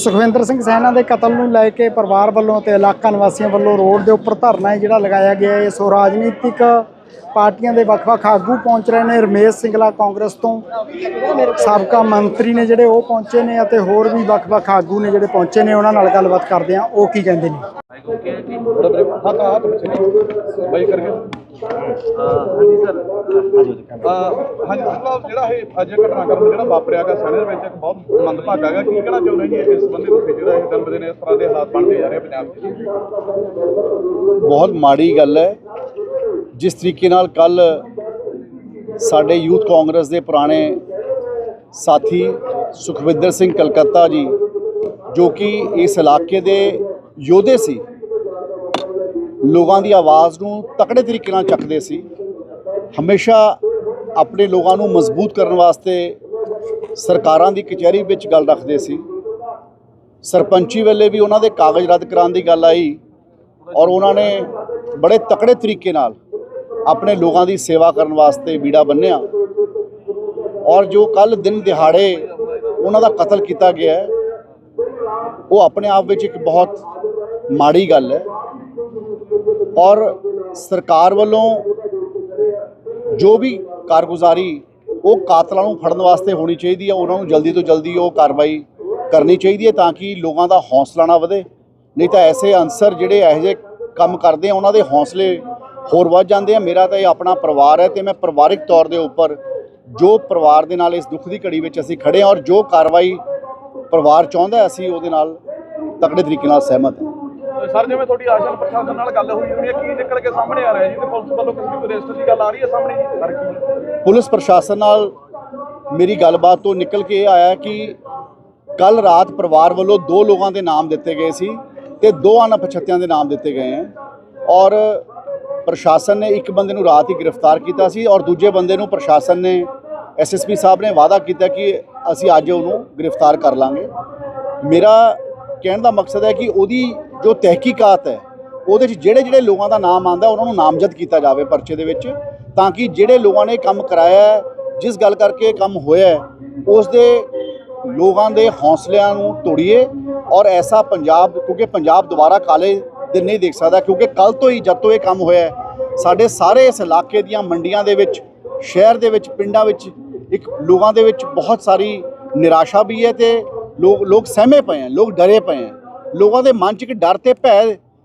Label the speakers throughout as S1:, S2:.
S1: ਸੁਖਵਿੰਦਰ ਸਿੰਘ ਸੈਨਾ ਦੇ ਕਤਲ ਨੂੰ ਲੈ ਕੇ ਪਰਿਵਾਰ ਵੱਲੋਂ ਤੇ ਇਲਾਕਾ ਨਿਵਾਸੀਆਂ ਵੱਲੋਂ ਰੋਡ ਦੇ ਉੱਪਰ ਧਰਨਾ ਹੈ ਜਿਹੜਾ ਲਗਾਇਆ ਗਿਆ ਹੈ। ਸੋ ਰਾਜਨੀਤਿਕ ਪਾਰਟੀਆਂ ਦੇ ਵੱਖ-ਵੱਖ ਆਗੂ ਪਹੁੰਚ ਰਹੇ ਨੇ। ਰਮੇਸ਼ ਸਿੰਗਲਾ ਕਾਂਗਰਸ ਤੋਂ, ਸਾਬਕਾ ਮੰਤਰੀ ਨੇ ਜਿਹੜੇ ਉਹ ਪਹੁੰਚੇ ਨੇ ਅਤੇ ਹੋਰ ਵੀ ਵੱਖ-ਵੱਖ ਆਗੂ ਨੇ ਜਿਹੜੇ ਪਹੁੰਚੇ ਨੇ, ਉਹਨਾਂ ਨਾਲ ਗੱਲਬਾਤ ਕਰਦੇ ਆ ਉਹ ਕੀ ਕਹਿੰਦੇ ਨੇ?
S2: ਹਾਂਜੀ ਸਰ।
S3: ਹਾਂਜੀ ਸਾਹਿਬ ਜਿਹੜਾ ਇਹ ਅੱਜ ਘਟਨਾਕ੍ਰਮ ਜਿਹੜਾ ਵਾਪਰਿਆਗਾ ਸਣੇ ਦੇ ਵਿੱਚ ਇੱਕ ਬਹੁਤ ਮੰਦਭਾਗਾ ਹੈਗਾ। ਕੀ ਕਹਿਣਾ ਚਾਹੁੰਦੇ ਜੀ ਇਸ ਸੰਬੰਧੀ ਤੁਸੀਂ ਜਿਹੜਾ ਇਹ ਦਿਨ ਬਦਿਨ ਇਸ ਤਰ੍ਹਾਂ ਦੇ ਹਾਲਾਤ ਬਣਦੇ ਜਾ ਰਹੇ ਆ ਪੰਜਾਬ 'ਚ
S2: ਬਹੁਤ ਮਾੜੀ ਗੱਲ ਹੈ। ਜਿਸ ਤਰੀਕੇ ਨਾਲ ਕੱਲ ਸਾਡੇ ਯੂਥ ਕਾਂਗਰਸ ਦੇ ਪੁਰਾਣੇ ਸਾਥੀ ਸੁਖਵਿੰਦਰ ਸਿੰਘ ਕਲਕੱਤਾ ਜੀ, ਜੋ ਕਿ ਇਸ ਇਲਾਕੇ ਦੇ ਯੋਧੇ ਸੀ ਲੋਕਾਂ ਦੀ ਆਵਾਜ਼ ਨੂੰ ਤਕੜੇ ਤਰੀਕੇ ਨਾਲ ਚੱਕਦੇ ਸੀ। ਹਮੇਸ਼ਾ ਆਪਣੇ ਲੋਕਾਂ ਨੂੰ ਮਜ਼ਬੂਤ ਕਰਨ ਵਾਸਤੇ ਸਰਕਾਰਾਂ ਦੀ ਕਚਹਿਰੀ ਵਿੱਚ ਗੱਲ ਰੱਖਦੇ ਸੀ। ਸਰਪੰਚੀ ਵੇਲੇ ਵੀ ਉਹਨਾਂ ਦੇ ਕਾਗਜ਼ ਰੱਦ ਕਰਾਉਣ ਦੀ ਗੱਲ ਆਈ ਔਰ ਉਹਨਾਂ ਨੇ ਬੜੇ ਤਕੜੇ ਤਰੀਕੇ ਨਾਲ ਆਪਣੇ ਲੋਕਾਂ ਦੀ ਸੇਵਾ ਕਰਨ ਵਾਸਤੇ ਬੀੜਾ ਬੰਨਿਆ ਔਰ ਜੋ ਕੱਲ ਦਿਨ ਦਿਹਾੜੇ ਉਹਨਾਂ ਦਾ ਕਤਲ ਕੀਤਾ ਗਿਆ ਉਹ ਆਪਣੇ ਆਪ ਵਿੱਚ ਇੱਕ ਬਹੁਤ ਮਾੜੀ ਗੱਲ ਹੈ। ਔਰ ਸਰਕਾਰ ਵੱਲੋਂ ਜੋ ਵੀ ਕਾਰਗੁਜ਼ਾਰੀ ਉਹ ਕਾਤਲਾਂ ਨੂੰ ਫੜਨ ਵਾਸਤੇ ਹੋਣੀ ਚਾਹੀਦੀ ਹੈ ਉਹਨਾਂ ਨੂੰ ਜਲਦੀ ਤੋਂ ਜਲਦੀ ਉਹ ਕਾਰਵਾਈ ਕਰਨੀ ਚਾਹੀਦੀ ਹੈ ਤਾਂ ਕਿ ਲੋਕਾਂ ਦਾ ਹੌਸਲਾ ਨਾ ਵਧੇ। ਨਹੀਂ ਤਾਂ ਐਸੇ ਅਨਸਰ ਜਿਹੜੇ ਇਹੋ ਜਿਹੇ ਕੰਮ ਕਰਦੇ ਆ, ਉਹਨਾਂ ਦੇ ਹੌਸਲੇ ਹੋਰ ਵੱਧ ਜਾਂਦੇ ਆ। ਮੇਰਾ ਤਾਂ ਇਹ ਆਪਣਾ ਪਰਿਵਾਰ ਹੈ ਤੇ ਮੈਂ ਪਰਿਵਾਰਿਕ ਤੌਰ ਦੇ ਉੱਪਰ ਜੋ ਪਰਿਵਾਰ ਦੇ ਨਾਲ ਇਸ ਦੁੱਖ ਦੀ ਘੜੀ ਵਿੱਚ ਅਸੀਂ ਖੜੇ ਹਾਂ ਔਰ ਜੋ ਕਾਰਵਾਈ ਪਰਿਵਾਰ ਚਾਹੁੰਦਾ ਅਸੀਂ ਉਹਦੇ ਨਾਲ ਤਕੜੇ ਤਰੀਕੇ ਨਾਲ ਸਹਿਮਤ ਹਾਂ।
S3: ਸਰ, ਜਿਵੇਂ ਤੁਹਾਡੀ ਆਸ਼ਾ ਪ੍ਰਸ਼ਾਸਨ ਨਾਲ ਗੱਲ ਹੋਈ ਹੋਣੀ ਹੈ, ਕੀ ਨਿਕਲ ਕੇ ਸਾਹਮਣੇ ਆ ਰਿਹਾ ਜੀ? ਤੇ ਪੁਲਿਸ ਵੱਲੋਂ ਕਿਸੇ ਰਜਿਸਟਰ ਦੀ ਗੱਲ ਆ ਰਹੀ ਹੈ ਸਾਹਮਣੇ
S2: ਪੁਲਿਸ ਪ੍ਰਸ਼ਾਸਨ ਨਾਲ ਮੇਰੀ ਗੱਲਬਾਤ ਤੋਂ ਨਿਕਲ ਕੇ ਇਹ ਆਇਆ ਕਿ ਕੱਲ ਰਾਤ ਪਰਿਵਾਰ ਵੱਲੋਂ ਦੋ ਲੋਕਾਂ ਦੇ ਨਾਮ ਦਿੱਤੇ ਗਏ ਸੀ ਤੇ ਦੋ ਅਣਪਛਾਤਿਆਂ ਦੇ ਨਾਮ ਦਿੱਤੇ ਗਏ ਹੈ। ਔਰ ਪ੍ਰਸ਼ਾਸਨ ਨੇ ਇੱਕ ਬੰਦੇ ਨੂੰ ਰਾਤ ਹੀ ਗ੍ਰਿਫਤਾਰ ਕੀਤਾ ਸੀ ਔਰ ਦੂਜੇ ਬੰਦੇ ਨੂੰ ਪ੍ਰਸ਼ਾਸਨ ਨੇ ਐਸਐਸਪੀ ਸਾਹਿਬ ਨੇ ਵਾਅਦਾ ਕੀਤਾ ਕਿ ਅਸੀਂ ਅੱਜ ਉਹਨੂੰ ਗ੍ਰਿਫਤਾਰ ਕਰ ਲਾਂਗੇ। ਮੇਰਾ ਕਹਿਣ ਦਾ ਮਕਸਦ ਹੈ ਕਿ ਉਹਦੀ ਜੋ ਤਹਿਕੀਕਾਤ ਹੈ ਉਹਦੇ 'ਚ ਜਿਹੜੇ ਜਿਹੜੇ ਲੋਕਾਂ ਦਾ ਨਾਮ ਆਂਦਾ ਉਹਨਾਂ ਨੂੰ ਨਾਮਜ਼ਦ ਕੀਤਾ ਜਾਵੇ ਪਰਚੇ ਦੇ ਵਿੱਚ ਤਾਂ ਕਿ ਜਿਹੜੇ ਲੋਕਾਂ ਨੇ ਕੰਮ ਕਰਾਇਆ ਜਿਸ ਗੱਲ ਕਰਕੇ ਕੰਮ ਹੋਇਆ ਹੈ, ਉਸ ਦੇ ਲੋਕਾਂ ਦੇ ਹੌਸਲਿਆਂ ਨੂੰ ਤੋੜੀਏ ਔਰ ਐਸਾ ਪੰਜਾਬ ਕਿਉਂਕਿ ਪੰਜਾਬ ਦੁਬਾਰਾ ਕਾਲੇ ਦਿਨ ਨਹੀਂ ਦੇਖ ਸਕਦਾ ਕਿਉਂਕਿ ਕੱਲ ਤੋਂ ਹੀ ਜਦ ਤੋਂ ਇਹ ਕੰਮ ਹੋਇਆ ਸਾਡੇ ਸਾਰੇ ਇਸ ਇਲਾਕੇ ਦੀਆਂ ਮੰਡੀਆਂ ਦੇ ਵਿੱਚ ਸ਼ਹਿਰ ਦੇ ਵਿੱਚ ਪਿੰਡਾਂ ਵਿੱਚ ਇੱਕ ਲੋਕਾਂ ਦੇ ਵਿੱਚ ਬਹੁਤ ਸਾਰੀ ਨਿਰਾਸ਼ਾ ਵੀ ਹੈ ਤੇ ਲੋਕ ਲੋਕ ਸਹਿਮੇ ਪਏ ਹੈ ਲੋਕ ਡਰੇ ਪਏ ਹੈ। ਲੋਕਾਂ ਦੇ ਮਨ 'ਚ ਇੱਕ ਡਰ ਤੇ ਭੈ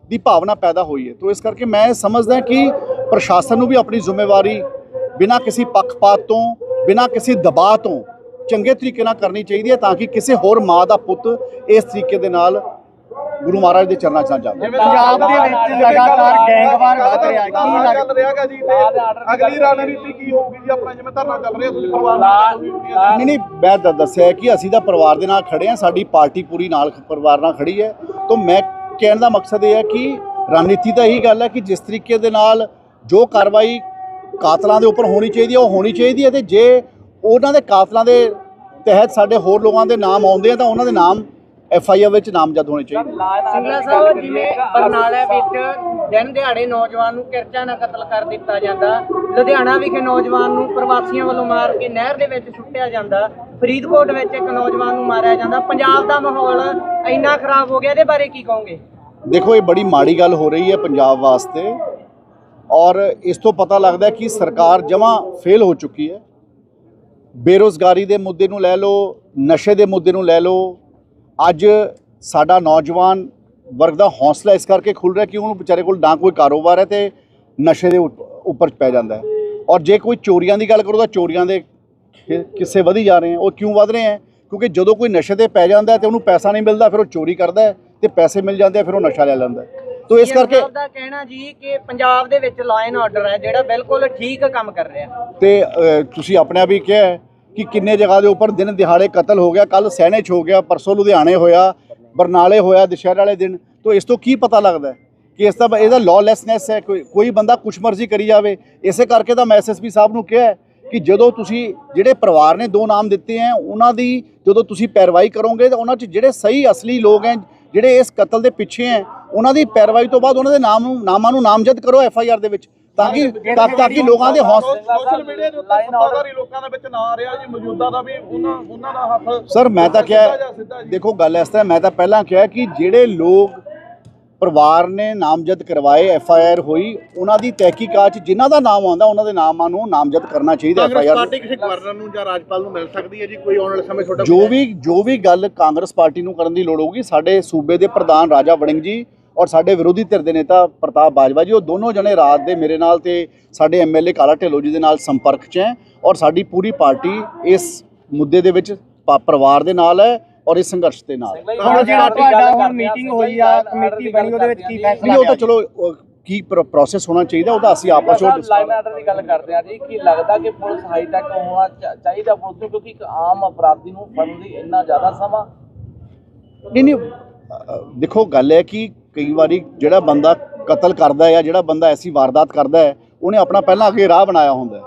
S2: ਦੀ ਭਾਵਨਾ ਪੈਦਾ ਹੋਈ ਹੈ। ਤੋਂ ਇਸ ਕਰਕੇ ਮੈਂ ਸਮਝਦਾ ਕਿ ਪ੍ਰਸ਼ਾਸਨ ਨੂੰ ਵੀ ਆਪਣੀ ਜ਼ਿੰਮੇਵਾਰੀ ਬਿਨਾਂ ਕਿਸੇ ਪੱਖਪਾਤ ਤੋਂ, ਬਿਨਾਂ ਕਿਸੇ ਦਬਾਅ ਤੋਂ ਚੰਗੇ ਤਰੀਕੇ ਨਾਲ ਕਰਨੀ ਚਾਹੀਦੀ ਹੈ ਤਾਂ ਕਿ ਕਿਸੇ ਹੋਰ ਮਾਂ ਦਾ ਪੁੱਤ ਇਸ ਤਰੀਕੇ ਦੇ ਨਾਲ ਗੁਰੂ ਮਹਾਰਾਜ ਦੇ ਚਰਨਾਂ 'ਚ ਨਾ ਜਾਵੇ।
S1: ਪੰਜਾਬ ਦੇ ਵਿੱਚ ਲਗਾਤਾਰ ਗੈਂਗਵਾਰ ਵੱਧ ਰਿਹਾ ਹੈ। ਕੀ ਲੱਗ-
S3: ਚੱਲ ਰਿਹਾਗਾ ਜੀ ਤੇ ਅਗਲੀ ਰਣਨੀਤੀ ਕੀ ਹੋਊਗੀ ਜੀ? ਆਪਣਾ ਜਿਵੇਂ ਧਰਨਾ ਚੱਲ ਰਿਹਾ ਤੁਸੀਂ ਪਰਿਵਾਰ ਨਾਲ
S2: ਨਹੀਂ ਨਹੀਂ ਮੈਂ ਤਾਂ ਦੱਸਿਆ ਕਿ ਅਸੀਂ ਤਾਂ ਪਰਿਵਾਰ ਦੇ ਨਾਲ ਖੜੇ ਹਾਂ ਸਾਡੀ ਪਾਰਟੀ ਪੂਰੀ ਨਾਲ ਪਰਿਵਾਰ ਨਾਲ ਖੜੀ ਹੈ। ਤਾਂ ਮੈਂ ਕਹਿਣ ਦਾ ਮਕਸਦ ਇਹ ਹੈ ਕਿ ਰਣਨੀਤੀ ਤਾਂ ਇਹੀ ਗੱਲ ਹੈ ਕਿ ਜਿਸ ਤਰੀਕੇ ਦੇ ਨਾਲ ਜੋ ਕਾਰਵਾਈ ਕਾਤਲਾਂ ਦੇ ਉੱਪਰ ਹੋਣੀ ਚਾਹੀਦੀ ਹੈ ਉਹ ਹੋਣੀ ਚਾਹੀਦੀ ਹੈ। ਤੇ ਜੇ ਉਹਨਾਂ ਦੇ ਕਾਤਲਾਂ ਦੇ ਤਹਿਤ ਸਾਡੇ ਹੋਰ ਲੋਕਾਂ ਦੇ ਨਾਮ ਆਉਂਦੇ ਆ ਤਾਂ ਉਹਨਾਂ ਦੇ ਨਾਮ ਐਫ ਆਈ ਆਰ ਵਿੱਚ ਨਾਮਜ਼ਦ ਹੋਣੇ ਚਾਹੀਦੇ
S4: ਸਿੰਗਲਾ ਸਾਹਿਬ ਜਿਵੇਂ ਬਰਨਾਲਾ ਵਿੱਚ ਦਿਨ ਦਿਹਾੜੇ ਨੌਜਵਾਨ ਨੂੰ ਕਿਰਚਾ ਨਾਲ ਕਤਲ ਕਰ ਦਿੱਤਾ ਜਾਂਦਾ। ਲੁਧਿਆਣਾ ਵਿਖੇ ਨੌਜਵਾਨ ਨੂੰ ਪ੍ਰਵਾਸੀਆਂ ਵੱਲੋਂ ਮਾਰ ਕੇ ਨਹਿਰ ਦੇ ਵਿੱਚ ਸੁੱਟਿਆ ਜਾਂਦਾ। ਫਰੀਦਕੋਟ ਵਿੱਚ ਇੱਕ ਨੌਜਵਾਨ ਨੂੰ ਮਾਰਿਆ ਜਾਂਦਾ। ਪੰਜਾਬ ਦਾ ਮਾਹੌਲ ਇੰਨਾ ਖਰਾਬ ਹੋ ਗਿਆ ਇਹਦੇ ਬਾਰੇ ਕੀ ਕਹੋਗੇ?
S2: ਦੇਖੋ ਇਹ ਬੜੀ ਮਾੜੀ ਗੱਲ ਹੋ ਰਹੀ ਹੈ ਪੰਜਾਬ ਵਾਸਤੇ। ਔਰ ਇਸ ਤੋਂ ਪਤਾ ਲੱਗਦਾ ਹੈ ਕਿ ਸਰਕਾਰ ਜਮਾਂ ਫੇਲ ਹੋ ਚੁੱਕੀ ਹੈ। ਬੇਰੋਜ਼ਗਾਰੀ ਦੇ ਮੁੱਦੇ ਨੂੰ ਲੈ ਲਓ ਨਸ਼ੇ ਦੇ ਮੁੱਦੇ ਨੂੰ ਲੈ ਲਓ ਅੱਜ ਸਾਡਾ ਨੌਜਵਾਨ ਵਰਗ ਦਾ ਹੌਸਲਾ ਇਸ ਕਰਕੇ ਖੁੱਲ ਰਿਹਾ ਕਿ ਉਹਨੂੰ ਵਿਚਾਰੇ ਕੋਲ ਨਾ ਕੋਈ ਕਾਰੋਬਾਰ ਹੈ ਤੇ ਨਸ਼ੇ ਦੇ ਉੱਪ- ਉੱਪਰ ਪੈ ਜਾਂਦਾ ਹੈ। ਔਰ ਜੇ ਕੋਈ ਚੋਰੀਆਂ ਦੀ ਗੱਲ ਕਰੋ ਤਾਂ ਚੋਰੀਆਂ ਦੇ ਕਿੱਸੇ ਵਧੀ ਜਾ ਰਹੇ ਹਨ ਉਹ ਕਿਉਂ ਵਧ ਰਹੇ ਹਨ ਕਿਉਂਕਿ ਜਦੋਂ ਕੋਈ ਨਸ਼ੇ ਤੇ ਪੈ ਜਾਂਦਾ ਤੇ ਉਹਨੂੰ ਪੈਸਾ ਨਹੀਂ ਮਿਲਦਾ ਫਿਰ ਉਹ ਚੋਰੀ ਕਰਦਾ ਤੇ ਪੈਸੇ ਮਿਲ ਜਾਂਦੇ ਆ ਫਿਰ ਉਹ ਨਸ਼ਾ ਲੈ ਲੈਂਦਾ। ਤੋ ਇਸ ਕਰਕੇ
S4: ਦਾ ਕਹਿਣਾ ਜੀ ਕਿ ਪੰਜਾਬ ਦੇ ਵਿੱਚ ਲਾਅ ਐਂਡ ਆਰਡਰ ਹੈ ਜਿਹੜਾ ਬਿਲਕੁਲ ਠੀਕ ਕੰਮ ਕਰ ਰਿਹਾ
S2: ਤੇ ਤੁਸੀਂ ਆਪਣੇ ਆਪ ਹੀ ਕਿਹਾ ਹੈ ਕਿ ਕਿੰਨੇ ਜਗ੍ਹਾ ਦੇ ਉੱਪਰ ਦਿਨ ਦਿਹਾੜੇ ਕਤਲ ਹੋ ਗਿਆ ਕੱਲ ਸੈਨੇਚ ਹੋ ਗਿਆ, ਪਰਸੋਂ ਲੁਧਿਆਣੇ ਹੋਇਆ, ਬਰਨਾਲੇ ਹੋਇਆ, ਦੁਸ਼ਹਿਰੇ ਵਾਲੇ ਦਿਨ। ਤੋਂ ਇਸ ਤੋਂ ਕੀ ਪਤਾ ਲੱਗਦਾ ਕਿ ਇਸ ਦਾ ਇਹਦਾ ਲਾਲੈਸਨੈਸ ਹੈ, ਕੋਈ ਕੋਈ ਬੰਦਾ ਕੁਛ ਮਰਜ਼ੀ ਕਰੀ ਜਾਵੇ। ਇਸੇ ਕਰਕੇ ਤਾਂ ਮੈਂ ਐਸਐਸਪੀ ਸਾਹਿਬ ਨੂੰ ਕਿਹਾ ਕਿ ਜਦੋਂ ਤੁਸੀਂ ਜਿਹੜੇ ਪਰਿਵਾਰ ਨੇ ਦੋ ਨਾਮ ਦਿੱਤੇ ਹੈ, ਉਹਨਾਂ ਦੀ ਜਦੋਂ ਤੁਸੀਂ ਪੈਰਵਾਈ ਕਰੋਗੇ ਤਾਂ ਉਹਨਾਂ 'ਚ ਜਿਹੜੇ ਸਹੀ ਅਸਲੀ ਲੋਕ ਹੈ, ਜਿਹੜੇ ਇਸ ਕਤਲ ਦੇ ਪਿੱਛੇ ਹੈ, ਉਹਨਾਂ ਦੀ ਪੈਰਵਾਈ ਤੋਂ ਬਾਅਦ ਉਹਨਾਂ ਦੇ ਨਾਮ ਨੂੰ, ਨਾਮਾਂ ਨੂੰ ਨਾਮਜ਼ਦ ਕਰੋ ਐਫ ਆਈ ਆਰ ਦੇ ਵਿੱਚ। ਤਾਂ ਕਿ ਤਾਂ ਕਿ ਲੋਕਾਂ ਦੇ ਹੌਸਲੇ
S3: ਸੋਸ਼ਲ ਮੀਡੀਆ ਦੇ ਉੱਤੇ ਸੱਤਾਧਾਰੀ ਲੋਕਾਂ ਦੇ ਵਿੱਚ ਨਾਂ ਰਿਹਾ ਜੀ ਮੌਜੂਦਾ ਦਾ ਵੀ ਉਹਨਾਂ ਉਹਨਾਂ ਦਾ ਹੱਥ
S2: ਸਰ ਮੈਂ ਤਾਂ ਕਿਹਾ। ਦੇਖੋ ਗੱਲ ਇਸ ਤਰ੍ਹਾਂ ਮੈਂ ਤਾਂ ਪਹਿਲਾਂ ਕਿਹਾ ਕਿ ਜਿਹੜੇ ਲੋਕ ਪਰਿਵਾਰ ਨੇ ਨਾਮਜ਼ਦ ਕਰਵਾਏ ਐਫ ਆਈ ਆਰ ਹੋਈ ਉਹਨਾਂ ਦੀ ਤਹਿਕੀਕਾਤ 'ਚ ਜਿਨ੍ਹਾਂ ਦਾ ਨਾਮ ਆਉਂਦਾ ਉਹਨਾਂ ਦੇ ਨਾਮਾਂ ਨੂੰ ਨਾਮਜ਼ਦ ਕਰਨਾ ਚਾਹੀਦਾ ਐਫ ਆਈ ਆਰ
S3: ਪਾਰਟੀ ਕਿਸੇ ਗਵਰਨਰ ਨੂੰ ਜਾਂ ਰਾਜਪਾਲ ਨੂੰ ਮਿਲ ਸਕਦੀ ਹੈ ਜੀ ਕੋਈ ਆਉਣ ਵਾਲੇ ਸਮੇਂ ਤੁਹਾਡਾ
S2: ਜੋ ਵੀ ਜੋ ਵੀ ਗੱਲ ਕਾਂਗਰਸ ਪਾਰਟੀ ਨੂੰ ਕਰਨ ਦੀ ਲੋੜ ਹੋਊਗੀ ਸਾਡੇ ਸੂਬੇ ਦੇ ਪ੍ਰਧਾਨ ਰਾਜਾ ਵੜਿੰਗ ਜੀ ਔਰ ਸਾਡੇ ਵਿਰੋਧੀ ਧਿਰ ਦੇ ਨੇਤਾ ਪ੍ਰਤਾਪ ਬਾਜਵਾ ਜੀ ਉਹ ਦੋਨੋਂ ਜਣੇ ਰਾਤ ਦੇ ਮੇਰੇ ਨਾਲ ਤੇ ਸਾਡੇ ਐਮਐਲਏ ਕਾਲਾ ਢਿੱਲੋਂ ਜੀ ਦੇ ਨਾਲ ਸੰਪਰਕ 'ਚ ਹੈ ਔਰ ਸਾਡੀ ਪੂਰੀ ਪਾਰਟੀ ਇਸ ਮੁੱਦੇ ਦੇ ਵਿੱਚ ਪਰਿਵਾਰ ਦੇ ਨਾਲ ਹੈ ਔਰ ਇਸ ਸੰਘਰਸ਼ ਦੇ ਨਾਲ ਹੈ।
S1: ਹੁਣ ਜਿਹੜਾ ਤੁਹਾਡਾ ਹੁਣ ਮੀਟਿੰਗ ਹੋਈ ਆ ਕਮੇਟੀ ਬਣੀ ਉਹਦੇ ਵਿੱਚ ਕੀ ਫੈਸਲਾ
S2: ਨਹੀਂ ਉਹ ਤਾਂ
S1: ਲਿਆ?
S2: ਚਲੋ ਉਹ ਕੀ ਪ੍ਰੋਸੈਸ ਹੋਣਾ ਚਾਹੀਦਾ ਉਹਦਾ ਅਸੀਂ ਆਪਸ ਵਿੱਚ
S5: ਲਾਈਨ ਆਰਡਰ ਦੀ ਗੱਲ ਕਰਦੇ ਆ ਜੀ ਕਿ ਲੱਗਦਾ ਕਿ ਪੁਲਿਸ ਹਾਈ ਤੱਕ ਹੋਣਾ ਚਾਹੀਦਾ ਪੁਲਿਸ ਨੂੰ ਕਿਉਂਕਿ ਇੱਕ ਆਮ ਅਪਰਾਧੀ ਨੂੰ ਫੜਨ ਦੀ ਇੰਨਾ ਜ਼ਿਆਦਾ ਸਮਾਂ
S2: ਨਹੀਂ ਨਹੀਂ ਦੇਖੋ ਗੱਲ ਹੈ ਕਿ ਕਈ ਵਾਰੀ ਜਿਹੜਾ ਬੰਦਾ ਕਤਲ ਕਰਦਾ ਹੈ ਜਾਂ ਜਿਹੜਾ ਬੰਦਾ ਐਸੀ ਵਾਰਦਾਤ ਕਰਦਾ ਹੈ ਉਹਨੇ ਆਪਣਾ ਪਹਿਲਾਂ ਅੱਗੇ ਰਾਹ ਬਣਾਇਆ ਹੁੰਦਾ ਹੈ।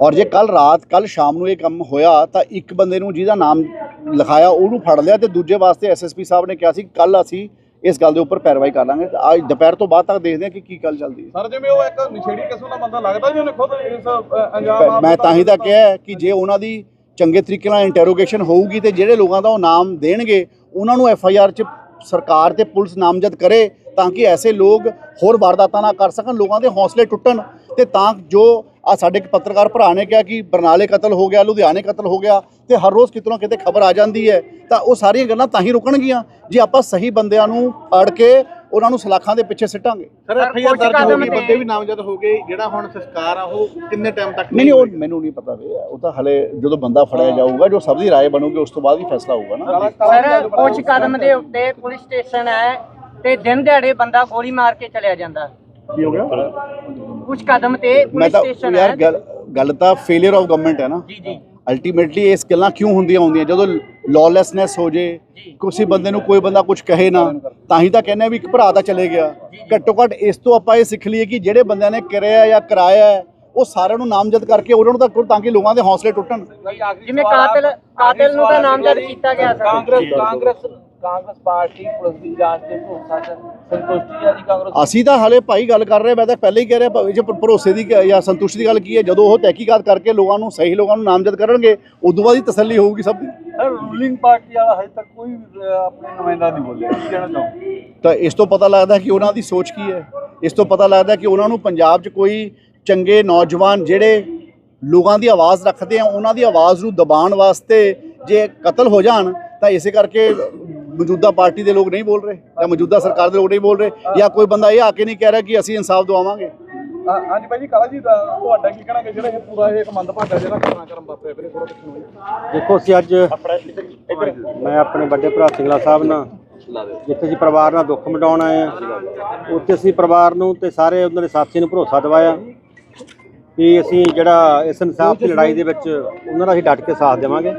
S2: ਔਰ ਜੇ ਕੱਲ ਰਾਤ ਕੱਲ ਸ਼ਾਮ ਨੂੰ ਇਹ ਕੰਮ ਹੋਇਆ ਤਾਂ ਇੱਕ ਬੰਦੇ ਨੂੰ ਜਿਹਦਾ ਨਾਮ ਲਿਖਾਇਆ ਉਹਨੂੰ ਫੜ ਲਿਆ ਤੇ ਦੂਜੇ ਵਾਸਤੇ ਐਸਐਸਪੀ ਸਾਹਿਬ ਨੇ ਕਿਹਾ ਸੀ ਕੱਲ ਅਸੀਂ ਇਸ ਗੱਲ ਦੇ ਉੱਪਰ ਪੈਰਵਾਈ ਕਰ ਲਾਂਗੇ। ਤੇ ਅੱਜ ਦੁਪਹਿਰ ਤੋਂ ਬਾਅਦ ਤੱਕ ਦੇਖਦੇ ਹਾਂ ਕਿ ਕੀ ਗੱਲ ਚੱਲਦੀ ਹੈ।
S3: ਸਰ ਜਿਵੇਂ ਉਹ ਇੱਕ ਨਸ਼ੇੜੀ ਕਿਸਮ ਦਾ ਬੰਦਾ ਲੱਗਦਾ ਜੀ ਉਹਨੇ ਖੁਦ ਇਸ ਅੰਜਾਮ
S2: ਮੈਂ। ਤਾਂ ਹੀ ਤਾਂ ਕਿਹਾ ਕਿ ਜੇ ਉਹਨਾਂ ਦੀ ਚੰਗੇ ਤਰੀਕੇ ਨਾਲ ਇੰਟਰੋਗੇਸ਼ਨ ਹੋਊਗੀ ਤੇ ਜਿਹੜੇ ਲੋਕਾਂ ਦਾ ਉਹ ਨਾਮ ਦੇਣਗੇ ਉਹਨਾਂ ਨੂੰ ਐਫ ਆਈ ਆਰ 'ਚ ਸਰਕਾਰ ਤੇ ਪੁਲਿਸ ਨਾਮਜ਼ਦ ਕਰੇ ਤਾਂ ਕਿ ਐਸੇ ਲੋਕ ਹੋਰ ਵਾਰਦਾਤਾਂ ਨਾ ਕਰ ਸਕਣ, ਲੋਕਾਂ ਦੇ ਹੌਸਲੇ ਟੁੱਟਣ ਤੇ ਤਾਂ ਜੋ ਆ ਸਾਡੇ ਪੱਤਰਕਾਰ ਭਰਾ ਨੇ ਕਿਹਾ ਕਿ ਬਰਨਾਲੇ ਕਤਲ ਹੋ ਗਿਆ, ਲੁਧਿਆਣੇ ਕਤਲ ਹੋ ਗਿਆ ਤੇ ਹਰ ਰੋਜ਼ ਕਿਤੋਂ ਨਾ ਕਿਤੇ ਖਬਰ ਆ ਜਾਂਦੀ ਹੈ, ਤਾਂ ਉਹ ਸਾਰੀਆਂ ਗੱਲਾਂ ਤਾਂ ਹੀ ਰੁਕਣਗੀਆਂ ਜੇ ਆਪਾਂ ਸਹੀ ਬੰਦਿਆਂ ਨੂੰ ਫੜ ਕੇ ਉਹਨਾਂ ਨੂੰ ਸਲਾਖਾਂ ਦੇ ਪਿੱਛੇ ਸਿੱਟਾਂਗੇ।
S3: Sir
S4: sir,
S3: F I R
S4: ਕੁਛ
S3: ਦਰਜ ਹੋ ਗਈ ਬੰਦੇ ਵੀ ਨਾਮਜ਼ਦ ਹੋ ਗਏ ਜਿਹੜਾ ਹੁਣ ਸੰਸਕਾਰ ਆ ਉਹ ਕਿੰਨੇ ਟਾਈਮ ਤੱਕ
S2: ਨਹੀਂ ਨਹੀਂ ਉਹ ਮੈਨੂੰ ਨਹੀਂ ਪਤਾ ਵੇ ਉਹ ਤਾਂ ਹਲੇ ਜਦੋਂ ਬੰਦਾ ਫੜਿਆ ਜਾਊਗਾ ਜੋ ਸਭ ਦੀ ਰਾਏ ਬਣੂਗੀ ਉਸ ਤੋਂ ਬਾਅਦ ਹੀ ਫੈਸਲਾ ਹੋਊਗਾ ਨਾ।
S4: ਸਰ ਕੁਝ ਕਦਮ ਦੇ ਉੱਤੇ ਪੁਲਿਸ ਸਟੇਸ਼ਨ ਹੈ ਤੇ ਦਿਨ ਦਿਹਾੜੇ ਬੰਦਾ ਗੋਲੀ ਮਾਰ ਕੇ ਚਲਿਆ ਜਾਂਦਾ।
S2: ਕੀ ਹੋ ਗਿਆ?
S4: ਕੁਝ ਕਦਮ ਤੇ
S2: ਮੈਂ
S4: ਪੁਲਿਸ
S2: ਤਾਂ
S4: ਸਟੇਸ਼ਨ
S2: ਯਾਰ
S4: ਹੈ।
S2: ਗੱਲ ਗੱਲ ਤਾਂ ਫੇਲਿਅਰ ਆਫ ਗਵਰਨਮੈਂਟ ਹੈ ਨਾ।
S4: ਜੀ ਜੀ।
S2: ਅਲਟੀਮੇਟਲੀ ਇਸ ਗੱਲਾਂ ਕਿਉਂ ਹੁੰਦੀਆਂ ਹੁੰਦੀਆਂ ਜਦੋਂ ਲੌਲੈਸਨੈਸ ਹੋ ਜੇ
S4: ਜੀ।
S2: ਕਿਸੇ ਬੰਦੇ ਨੂੰ ਕੋਈ ਬੰਦਾ ਕੁਝ ਕਹੇ ਨਾ ਤਾਂ ਹੀ ਤਾਂ ਕਹਿੰਦੇ ਆ ਵੀ ਇੱਕ ਭਰਾ ਤਾਂ ਚਲੇ ਗਿਆ। ਘੱਟੋ ਘੱਟ ਇਸ ਤੋਂ ਆਪਾਂ ਇਹ ਸਿੱਖ ਲਈਏ ਕਿ ਜਿਹੜੇ ਬੰਦਿਆਂ ਨੇ ਕਰਿਆ ਜਾਂ ਕਰਾਇਆ ਉਹ ਸਾਰਿਆਂ ਨੂੰ ਨਾਮਜ਼ਦ ਕਰਕੇ ਉਹਨਾਂ ਨੂੰ ਤਾਂ ਤਾਂ ਕਿ ਲੋਕਾਂ ਦੇ ਹੌਸਲੇ ਟੁੱਟਣ।
S4: ਜਿਵੇਂ ਕਾਤਲ ਕਾਤਲ ਨੂੰ ਤਾਂ ਨਾਮਜ਼ਦ ਕੀਤਾ ਗਿਆ sir.
S5: Congress Congress Congress party police ਦੀ ਜਾਂਚ ਤੇ ਭਰੋਸਾ ਸੰਤੁਸ਼ਟੀ ਆ ਜੀ ਕਾਂਗਰਸ
S2: ਅਸੀਂ ਤਾਂ ਹਾਲੇ ਭਾਈ ਗੱਲ ਕਰ ਰਹੇ ਮੈਂ ਤਾਂ ਪਹਿਲਾਂ ਹੀ ਕਹਿ ਰਿਹਾ ਭਵਿੱਖ ਭਰੋਸੇ ਦੀ ਜਾਂ ਸੰਤੁਸ਼ਟੀ ਦੀ ਗੱਲ ਕੀ ਹੈ ਜਦੋਂ ਉਹ ਤਹਿਕੀਕਾਤ ਕਰਕੇ ਲੋਕਾਂ ਨੂੰ ਸਹੀ ਲੋਕਾਂ ਨੂੰ ਨਾਮਜ਼ਦ ਕਰਨਗੇ ਉਦੋਂ ਬਾਅਦ ਹੀ ਤਸੱਲੀ ਹੋਊਗੀ ਸਭ ਦੀ।
S5: ਸਰ ਰੂਲਿੰਗ ਪਾਰਟੀ ਵਾਲਾ ਹਜੇ ਤੱਕ ਕੋਈ ਆਪਣੇ ਨੁਮਾਇੰਦਾ ਨਹੀਂ ਬੋਲਿਆ। ਕੀ ਕਹਿਣਾ ਚਾਹੋ
S2: ਤਾਂ ਇਸ ਤੋਂ ਪਤਾ ਲੱਗਦਾ ਕਿ ਉਹਨਾਂ ਦੀ ਸੋਚ ਕੀ ਹੈ? ਇਸ ਤੋਂ ਪਤਾ ਲੱਗਦਾ ਕਿ ਉਹਨਾਂ ਨੂੰ ਪੰਜਾਬ 'ਚ ਕੋਈ ਚੰਗੇ ਨੌਜਵਾਨ ਜਿਹੜੇ ਲੋਕਾਂ ਦੀ ਆਵਾਜ਼ ਰੱਖਦੇ ਆ, ਉਹਨਾਂ ਦੀ ਆਵਾਜ਼ ਨੂੰ ਦਬਾਉਣ ਵਾਸਤੇ ਜੇ ਕਤਲ ਹੋ ਜਾਣ, ਤਾਂ ਇਸੇ ਕਰਕੇ ਮੌਜੂਦਾ ਪਾਰਟੀ ਦੇ ਲੋਕ ਨਹੀਂ ਬੋਲ ਰਹੇ ਜਾਂ ਮੌਜੂਦਾ ਸਰਕਾਰ ਦੇ ਲੋਕ ਨਹੀਂ ਬੋਲ ਰਹੇ ਜਾਂ ਕੋਈ ਬੰਦਾ ਇਹ ਆ ਕੇ ਨਹੀਂ ਕਹਿ ਰਿਹਾ ਕਿ ਅਸੀਂ ਇਨਸਾਫ ਦਿਵਾਵਾਂਗੇ।
S3: ਹਾਂ- ਹਾਂਜੀ ਭਾਈ ਜੀ ਕਾਲਾ ਜੀ ਦਾ- ਤੁਹਾਡਾ ਕੀ ਕਹਿਣਾ ਕਿ ਜਿਹੜਾ ਇਹ ਪੂਰਾ ਇਹ ਇੱਕ ਮੰਦਭਾਗਾ ਜਿਹੜਾ ਘਟਨਾਕ੍ਰਮ ਵਾਪਰਿਆ ਵੀਰੇ ਥੋੜਾ ਪਿੱਛੇ ਨੂੰ ਜੀ।
S6: ਦੇਖੋ ਅਸੀਂ ਅੱਜ ਮੈਂ ਆਪਣੇ ਵੱਡੇ ਭਰਾ ਸਿੰਗਲਾ ਸਾਹਿਬ ਨਾਲ ਜਿੱਥੇ ਅਸੀਂ ਪਰਿਵਾਰ ਨਾਲ ਦੁੱਖ ਮਟਾਉਣ ਆਏ ਆ ਉੱਥੇ ਅਸੀਂ ਪਰਿਵਾਰ ਨੂੰ ਤੇ ਸਾਰੇ ਉਹਨਾਂ ਦੇ ਸਾਥੀਆਂ ਨੂੰ ਭਰੋਸਾ ਦਿਵਾਇਆ ਕਿ ਅਸੀਂ ਜਿਹੜਾ ਇਸ ਇਨਸਾਫ ਦੀ ਲੜਾਈ ਦੇ ਵਿੱਚ ਉਹਨਾਂ ਦਾ ਅਸੀਂ ਡਟ ਕੇ ਸਾਥ ਦੇਵਾਂਗੇ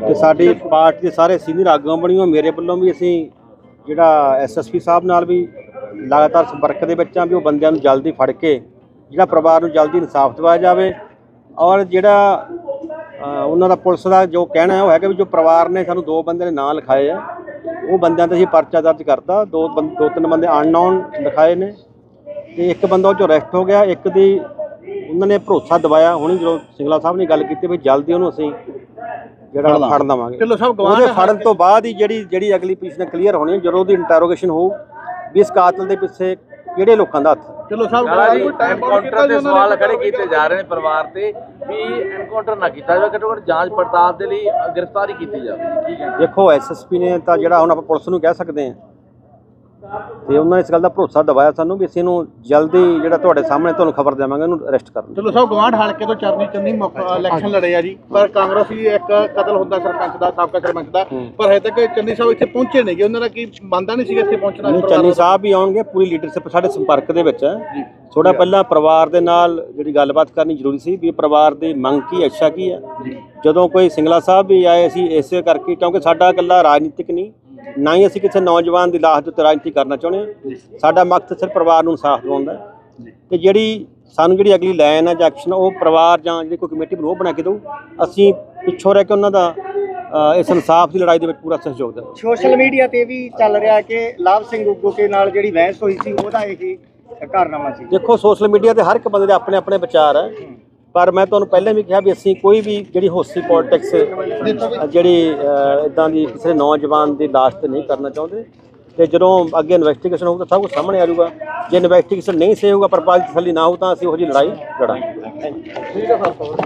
S6: ਤੇ ਸਾਡੀ ਪਾਰਟੀ ਦੇ ਸਾਰੇ ਸੀਨੀਅਰ ਆਗੂਆਂ ਬਣੀਆਂ ਮੇਰੇ ਵੱਲੋਂ ਵੀ ਅਸੀਂ ਜਿਹੜਾ ਐਸਐਸਪੀ ਸਾਹਿਬ ਨਾਲ ਵੀ ਲਗਾਤਾਰ ਸੰਪਰਕ ਦੇ ਵਿੱਚ ਆ ਵੀ ਉਹ ਬੰਦਿਆਂ ਨੂੰ ਜਲਦੀ ਫੜ ਕੇ ਜਿਹੜਾ ਪਰਿਵਾਰ ਨੂੰ ਜਲਦੀ ਇਨਸਾਫ ਦਿਵਾਇਆ ਜਾਵੇ ਔਰ ਜਿਹੜਾ ਉਹਨਾਂ ਦਾ ਪੁਲਿਸ ਦਾ ਜੋ ਕਹਿਣਾ ਹੈ ਉਹ ਹੈਗਾ ਵੀ ਜੋ ਪਰਿਵਾਰ ਨੇ ਸਾਨੂੰ ਦੋ ਬੰਦੇ ਦੇ ਨਾਂ ਲਿਖਾਏ ਆ ਉਹ ਬੰਦਿਆਂ ਤੇ ਅਸੀਂ ਪਰਚਾ ਦਰਜ ਕਰਤਾ ਦੋ ਦੋ ਤਿੰਨ ਬੰਦੇ ਅਨਨੋਨ ਲਿਖਾਏ ਨੇ ਤੇ ਇੱਕ ਬੰਦਾ ਉਹ ਚੋਂ ਅਰੈਸਟ ਹੋ ਗਿਆ ਇੱਕ ਦੀ ਉਹਨਾਂ ਨੇ ਭਰੋਸਾ ਦਿਵਾਇਆ ਹੁਣੀ ਜਦੋਂ ਸਿੰਗਲਾ ਸਾਹਿਬ ਨੇ ਗੱਲ ਕੀਤੀ ਵੀ ਜਲਦੀ ਉਹਨੂੰ ਅਸੀਂ ਜਿਹੜਾ ਫੜ ਲਵਾਂਗੇ।
S3: ਢਿੱਲੋਂ ਸਾਹਿਬ ਗਵਾਹ
S6: ਉਹਦੇ ਫੜਨ ਤੋਂ ਬਾਅਦ ਹੀ ਜਿਹੜੀ ਜਿਹੜੀ ਅਗਲੀ ਪੋਜੀਸ਼ਨ ਕਲੀਅਰ ਹੋਣੀ ਜਦੋਂ ਉਹਦੀ ਇੰਟਰੋਗੇਸ਼ਨ ਹੋਊ ਵੀ ਇਸ ਕਾਤਲ ਦੇ ਪਿੱਛੇ ਕਿਹੜੇ ਲੋਕਾਂ ਦਾ ਹੱਥ
S3: ਢਿੱਲੋਂ ਸਾਹਿਬ
S5: ਕਾਲਾ ਜੀ ਐਨਕਾਊਂਟਰ ਦੇ ਸਵਾਲ? ਖੜੇ ਕੀਤੇ ਜਾ ਰਹੇ ਨੇ ਪਰਿਵਾਰ ਤੇ ਵੀ ਐਨਕਾਊਂਟਰ ਨਾ ਕੀਤਾ ਜਾਵੇ ਘੱਟੋ ਘੱਟ ਜਾਂਚ ਪੜਤਾਲ ਦੇ ਲਈ ਗ੍ਰਿਫਤਾਰੀ ਕੀਤੀ ਜਾਵੇ ਠੀਕ ਹੈ
S6: ਦੇਖੋ ਐਸਐਸਪੀ ਨੇ ਤਾਂ ਜਿਹੜਾ ਹੁਣ ਆਪਾਂ ਪੁਲਿਸ ਨੂੰ ਕਹਿ ਸਕਦੇ ਹਾਂ ਤੇ ਉਹਨਾਂ ਇਸ ਗੱਲ ਦਾ ਭਰੋਸਾ ਦਿਵਾਇਆ ਸਾਨੂੰ ਵੀ ਅਸੀਂ ਇਹਨੂੰ ਜਲਦੀ ਜਿਹੜਾ ਤੁਹਾਡੇ ਸਾਹਮਣੇ ਤੁਹਾਨੂੰ ਖਬਰ ਦੇਵਾਂਗੇ ਇਹਨੂੰ ਅਰੈਸਟ ਕਰਨ
S3: ਢਿੱਲੋਂ ਸਾਹਿਬ ਗਵਾਂਢ ਹਲਕੇ ਤੋਂ ਚਰਨੀ ਚੰਨੀ ਇਲੈਕਸ਼ਨ ਲੜੇ ਆ ਜੀ। ਪਰ ਕਾਂਗਰਸੀ ਇੱਕ ਕਤਲ ਹੁੰਦਾ ਸਰਪੰਚ ਦਾ ਸਾਬਕਾ ਸਰਪੰਚ ਦਾ। ਪਰ ਹਜੇ ਤੱਕ ਚੰਨੀ ਸਾਹਿਬ ਇੱਥੇ ਪਹੁੰਚੇ ਨਹੀਂਗੇ ਉਹਨਾਂ ਦਾ ਕੀ ਬੰਦਾ ਨਹੀਂ ਸੀਗਾ ਇੱਥੇ ਪਹੁੰਚਣਾ
S6: ਚੰਨੀ ਸਾਹਿਬ ਵੀ ਆਉਣਗੇ ਪੂਰੀ ਲੀਡਰਸ਼ਿਪ ਸਾਡੇ ਸੰਪਰਕ ਦੇ ਵਿੱਚ। ਹੈ ਥੋੜਾ ਪਹਿਲਾਂ ਪਰਿਵਾਰ ਦੇ ਨਾਲ ਜਿਹੜੀ ਗੱਲਬਾਤ ਕਰਨੀ ਜ਼ਰੂਰੀ ਸੀ ਵੀ ਪਰਿਵਾਰ ਦੀ ਮੰਗ ਕੀ ਇੱਛਾ ਕੀ ਹੈ। ਜਦੋਂ ਕੋਈ ਸਿੰਗਲਾ ਸਾਹਿਬ ਵੀ ਆਏ ਅਸੀਂ ਇਸੇ ਕਰਕੇ ਕਿਉਂਕਿ ਸਾਡਾ ਇਕੱਲਾ ਰਾਜਨੀਤਿਕ ਨਹੀਂ ਨਾ ਹੀ ਅਸੀਂ ਕਿਸੇ ਨੌਜਵਾਨ ਦੀ ਲਾਸ਼ ਦੇ ਉੱਤੇ ਰਾਜਨੀਤੀ ਕਰਨਾ ਚਾਹੁੰਦੇ ਹਾਂ। ਸਾਡਾ ਮਕਸਦ ਸਿਰਫ ਪਰਿਵਾਰ ਨੂੰ ਇਨਸਾਫ ਦਿਵਾਉਣ ਦਾ ਹੈ। ਤੇ ਜਿਹੜੀ ਸਾਨੂੰ ਜਿਹੜੀ ਅਗਲੀ ਲਾਈਨ ਹੈ ਜਾਂ ਐਕਸ਼ਨ ਉਹ ਪਰਿਵਾਰ ਜਾਂ ਜਿਹੜੀ ਕੋਈ ਕਮੇਟੀ ਬਣੂ ਉਹ ਬਣਾ ਕੇ ਦਿਓ ਅਸੀਂ ਪਿੱਛੋਂ ਰਹਿ ਕੇ ਉਹਨਾਂ ਦਾ ਇਸ ਇਨਸਾਫ ਦੀ ਲੜਾਈ ਦੇ ਵਿੱਚ ਪੂਰਾ ਸਹਿਯੋਗ ਦੇਣ
S7: ਸੋਸ਼ਲ ਮੀਡੀਆ ਤੇ ਵੀ ਚੱਲ ਰਿਹਾ ਕਿ ਲਾਭ ਸਿੰਘ ਉਗੋਕੇ ਨਾਲ ਜਿਹੜੀ ਬਹਿਸ ਹੋਈ ਸੀ ਉਹਦਾ ਇਹ ਕਾਰਨਾਮਾ ਸੀ।
S6: ਦੇਖੋ ਸੋਸ਼ਲ ਮੀਡੀਆ ਤੇ ਹਰ ਇੱਕ ਬੰਦੇ ਦੇ ਆਪਣੇ ਆਪਣੇ ਵਿਚਾਰ ਹੈ। ਪਰ ਮੈਂ ਤੁਹਾਨੂੰ ਪਹਿਲਾਂ ਵੀ ਕਿਹਾ ਵੀ ਅਸੀਂ ਕੋਈ ਵੀ ਜਿਹੜੀ ਹੋਸੀ ਪੋਲਿਟਿਕਸ ਜਿਹੜੀ ਇਦਾਂ ਦੀ ਕਿਸੇ ਨੌਜਵਾਨ ਦੀ ਲਾਸ਼ ਤੇ ਨਹੀਂ ਕਰਨਾ ਚਾਹੁੰਦੇ। ਤੇ ਜਦੋਂ ਅੱਗੇ ਇਨਵੈਸਟੀਗੇਸ਼ਨ ਹੋਊ ਤਾਂ ਸਭ ਕੁਝ ਸਾਹਮਣੇ ਆ ਜਾਊਗਾ। ਜੇ ਇਨਵੈਸਟੀਗੇਸ਼ਨ ਨਹੀਂ ਸਹੀ ਹੋਊਗਾ ਪਰਪਾਲ ਤਸੱਲੀ ਨਾ ਹੋਊ ਤਾਂ ਅਸੀਂ ਉਹੋ ਜਿਹੀ ਲੜਾਈ ਲੜਾਂਗੇ।